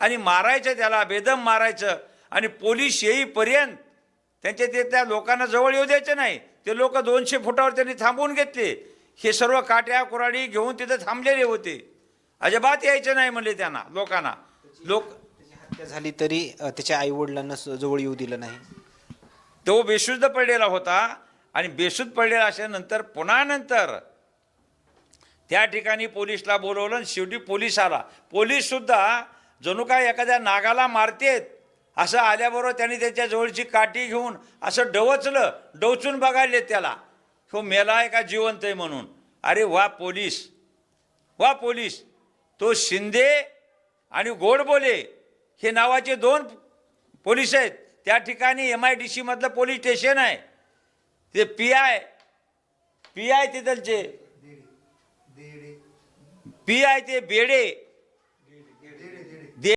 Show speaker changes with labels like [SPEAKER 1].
[SPEAKER 1] आणि मारायचं त्याला बेदम मारायचं. आणि पोलीस येईपर्यंत त्यांच्या ते त्या लोकांना जवळ येऊ द्यायचं नाही. ते लोक दोनशे फुटावर त्यांनी थांबवून घेतले. हे सर्व काट्या कुराडी घेऊन तिथं थांबलेले होते. अजिबात यायचं नाही म्हणले त्यांना लोकांना. लोक
[SPEAKER 2] हत्या झाली तरी त्याच्या आई वडिलांना जवळ येऊ दिलं नाही.
[SPEAKER 1] तो बेशुद्ध पडलेला होता आणि बेशुद्ध पडलेला असल्यानंतर पुन्हा नंतर त्या ठिकाणी पोलीसला बोलवलं शेवटी पोलीस आला. पोलीससुद्धा जणू काय एखाद्या नागाला मारतेत? असं आल्याबरोबर त्यांनी त्याच्या जवळची काठी घेऊन असं डवचलं डवचून बघायले त्याला. तो मेला आहे का जिवंत आहे म्हणून. अरे वा पोलीस. वा पोलीस. तो शिंदे आणि गोडबोले हे नावाचे दोन पोलीस आहेत. त्या ठिकाणी एम आय डी सीमधलं पोलीस स्टेशन आहे. ते पी आय. पी आय तिथलचे पी आय ते बेडे.